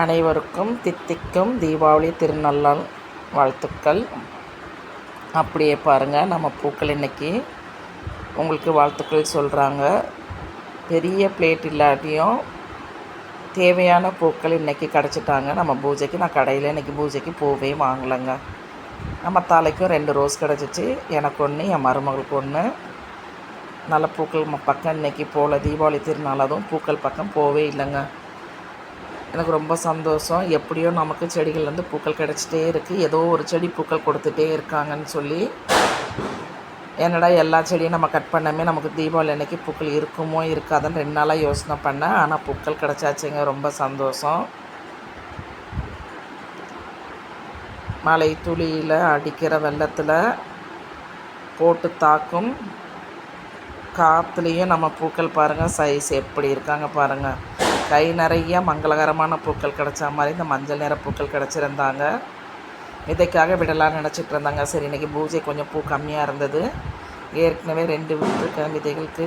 அனைவருக்கும் தித்திக்கும் தீபாவளி திருநள்ளால் வாழ்த்துக்கள். அப்படியே பாருங்கள் நம்ம பூக்கள் இன்றைக்கி உங்களுக்கு வாழ்த்துக்கள் சொல்கிறாங்க பெரிய பிளேட் இல்லாட்டியும் தேவையான பூக்கள் இன்றைக்கி கிடச்சிட்டாங்க. நம்ம பூஜைக்கு நான் கடையில் இன்றைக்கி பூஜைக்கு பூவே வாங்கலைங்க. நம்ம தலைக்கும் ரெண்டு ரோஸ் கிடச்சிச்சு. எனக்கு ஒன்று என் மருமகளுக்கு ஒன்று நல்ல பூக்கள் பக்கம் இன்றைக்கி போகல தீபாவளி திருநாள் அதுவும் பூக்கள் பக்கம் போவே இல்லைங்க. எனக்கு ரொம்ப சந்தோஷம். எப்படியோ நமக்கு செடிகள்லேருந்து பூக்கள் கிடச்சிட்டே இருக்குது ஏதோ ஒரு செடி பூக்கள் கொடுத்துட்டே இருக்காங்கன்னு சொல்லி. என்னடா எல்லா செடியும் நம்ம கட் பண்ணாமே நமக்கு தீபாவளி அன்னைக்கு பூக்கள் இருக்குமோ இருக்காதுன்னு ரெண்டு நாளாக யோசனை பண்ணேன். ஆனால் பூக்கள் கிடச்சாச்சுங்க ரொம்ப சந்தோஷம். மலை துளியில் அடிக்கிற வெள்ளத்தில் போட்டு தாக்கும் காற்றுலேயும் நம்ம பூக்கள் பாருங்கள் சைஸ் எப்படி இருக்காங்க பாருங்கள் கை நிறைய மங்களகரமான பூக்கள் கிடச்ச மாதிரி இந்த மஞ்சள் நிற பூக்கள் கிடச்சிருந்தாங்க. விதைக்காக விடலான்னு நினச்சிட்டு இருந்தாங்க. சரி இன்றைக்கி பூஜை கொஞ்சம் பூ கம்மியாக இருந்தது. ஏற்கனவே ரெண்டு விட்டுருக்கேன் விதைகளுக்கு.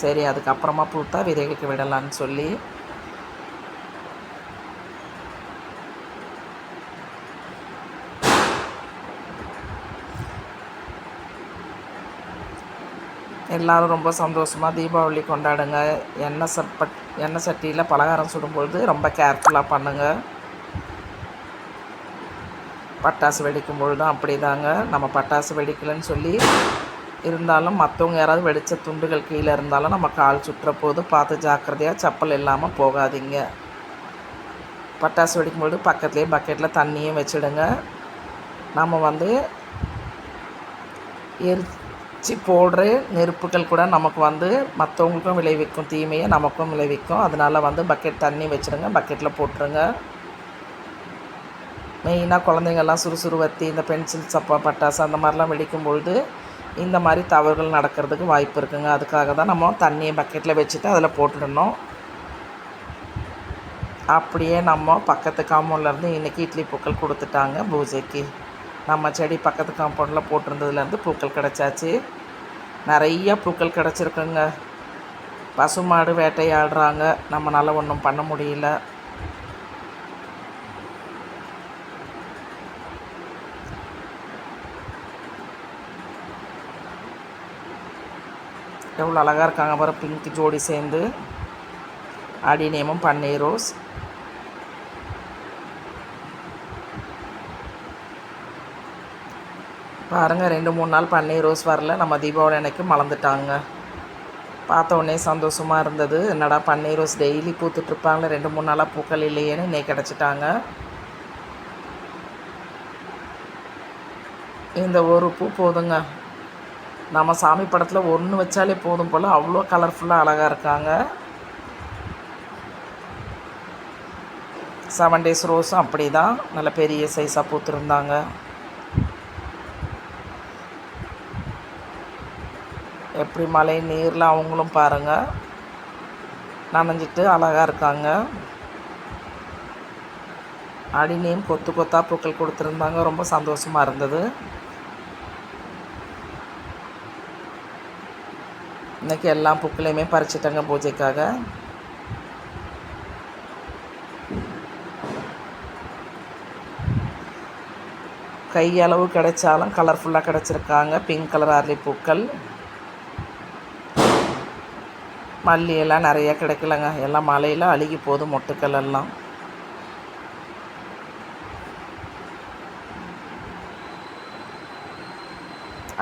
சரி அதுக்கப்புறமா பூத்தா விதைகளுக்கு விடலான்னு சொல்லி. எல்லோரும் ரொம்ப சந்தோஷமாக தீபாவளி கொண்டாடுங்க. எண்ணெய் சப்பட் எண்ணெய் சட்டியில் பலகாரம் சுடும்பொழுது ரொம்ப கேர்ஃபுல்லாக பண்ணுங்கள் பட்டாசு வெடிக்கும் பொழுதும் அப்படி தாங்க நம்ம பட்டாசு வெடிக்கலைன்னு சொல்லி இருந்தாலும் மற்றவங்க யாராவது வெடித்த துண்டுகள் கீழே இருந்தாலும் நம்ம கால் சுற்றுற போது பார்த்து ஜாக்கிரதையாக செப்பல் இல்லாமல் போகாதீங்க. பட்டாசு வெடிக்கும்பொழுது பக்கத்துலேயே பக்கெட்டில் தண்ணியும் வச்சுடுங்க. நம்ம வந்து வச்சு போடுற நெருப்புகள் கூட நமக்கு வந்து மற்றவங்களுக்கும் விளைவிக்கும் தீமையை நமக்கும் விளைவிக்கும். அதனால் வந்து பக்கெட் தண்ணி வச்சுருங்க. பக்கெட்டில் போட்டுருங்க. மெயினாக குழந்தைங்கள்லாம் சுறுசுறுவத்தி இந்த பென்சில் சப்பா பட்டாசு அந்த மாதிரிலாம் வெடிக்கும் பொழுது இந்த மாதிரி தவறுகள் நடக்கிறதுக்கு வாய்ப்பு இருக்குங்க. அதுக்காக தான் நம்ம தண்ணியை பக்கெட்டில் வச்சுட்டு அதில் போட்டுடணும். அப்படியே நம்ம பக்கத்து காம்பவுண்ட்லேருந்து இன்றைக்கி இட்லி பூக்கள் கொடுத்துட்டாங்க பூஜைக்கு. நம்ம செடி பக்கத்து காம்பவுண்டில் போட்டிருந்ததுலேருந்து பூக்கள் கிடச்சாச்சு. நிறைய பூக்கள் கிடச்சிருக்குங்க. பசுமாடு வேட்டையாடுறாங்க. நம்மளால் ஒன்றும் பண்ண முடியல. எவ்வளோ அழகாக இருக்காங்க பாரு பிங்க் ஜோடி சேர்ந்து. அடிநேமும் பன்னீர் ரோஸ். பாருங்கள் ரெண்டு மூணு நாள் பன்னீர் ரோஸ் வரல. நம்ம தீபாவளி அன்னைக்கு மலர்ந்துட்டாங்க. பார்த்த உடனே சந்தோஷமாக இருந்தது. என்னடா பன்னீர் ரோஸ் டெய்லி பூத்துட்ருப்பாங்களே ரெண்டு மூணு நாளாக பூக்கள் இல்லையேன்னு இன்னைக்கு கிடச்சிட்டாங்க. இந்த ஒரு பூ போதுங்க. நம்ம சாமி படத்தில் ஒன்று வச்சாலே போதும் போல். அவ்வளோ கலர்ஃபுல்லாக அழகாக இருக்காங்க. செவன் டேஸ் ரோஸும் அப்படி தான் நல்ல பெரிய சைஸாக பூத்துருந்தாங்க. எப்படி மழை நீரில் அவங்களும் பாருங்கள் நனைஞ்சிட்டு அழகாக இருக்காங்க. அடிநேம் கொத்து கொத்தா பூக்கள் கொடுத்துருந்தாங்க. ரொம்ப சந்தோஷமாக இருந்தது. இன்றைக்கி எல்லா பூக்களையுமே பறிச்சிட்டாங்க பூஜைக்காக. கையளவு கிடைச்சாலும் கலர்ஃபுல்லாக கிடச்சிருக்காங்க. பிங்க் கலர் அரளி பூக்கள். மல்லியெல்லாம் நிறைய கிடைக்கலங்க. எல்லாம் மலையில் அழுகி போகுது மொட்டுக்கள் எல்லாம்.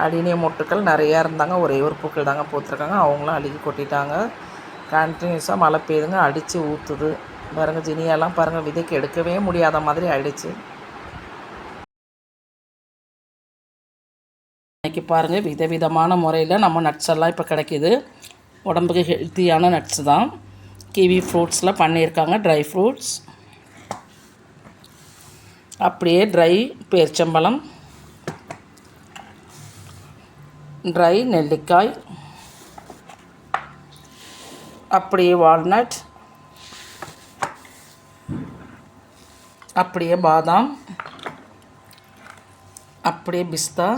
அடினிய மொட்டுக்கள் நிறையா இருந்தாங்க. ஒரே ஒரு பூக்கள் தாங்க பூத்துருக்காங்க. அவங்களும் அழுகி கொட்டிட்டாங்க. கண்டினியூஸாக மழை பெய்யுதுங்க அடித்து ஊற்றுது பாருங்கள் ஜினியெல்லாம் பாருங்கள் விதைக்கு எடுக்கவே முடியாத மாதிரி ஆயிடுச்சு. இன்றைக்கி பாருங்கள் விதவிதமான முறையில் நம்ம நட்ஸ் எல்லாம் இப்போ கிடைக்கிது. உடம்புக்கு ஹெல்த்தியான நட்ஸ் தான். கிவி ஃப்ரூட்ஸில் பண்ணியிருக்காங்க ட்ரை ஃப்ரூட்ஸ் அப்படியே ட்ரை பேரிச்சம்பழம். ட்ரை நெல்லிக்காய். அப்படியே வால்நட் அப்படியே பாதாம். அப்படியே பிஸ்தா.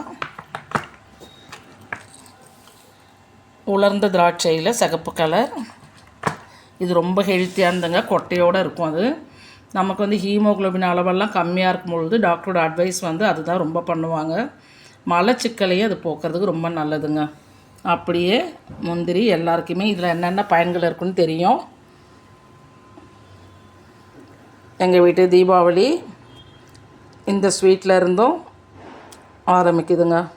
உலர்ந்த திராட்சையில் சிகப்பு கலர் இது ரொம்ப ஹெல்த்தியாக இருந்தங்க. கொட்டையோடு இருக்கும் அது. நமக்கு வந்து ஹீமோகுளோபின் அளவெல்லாம் கம்மியாக இருக்கும் பொழுது டாக்டரோட அட்வைஸ் வந்து அதுதான் ரொம்ப பண்ணுவாங்க. மலச்சிக்கலையே அது போக்குறதுக்கு ரொம்ப நல்லதுங்க. அப்படியே முந்திரி எல்லாருக்குமே இதில் என்னென்ன பயன்கள் இருக்குன்னு தெரியும். எங்கள் வீட்டு தீபாவளி இந்த ஸ்வீட்டில் இருந்தும் ஆரம்பிக்குதுங்க.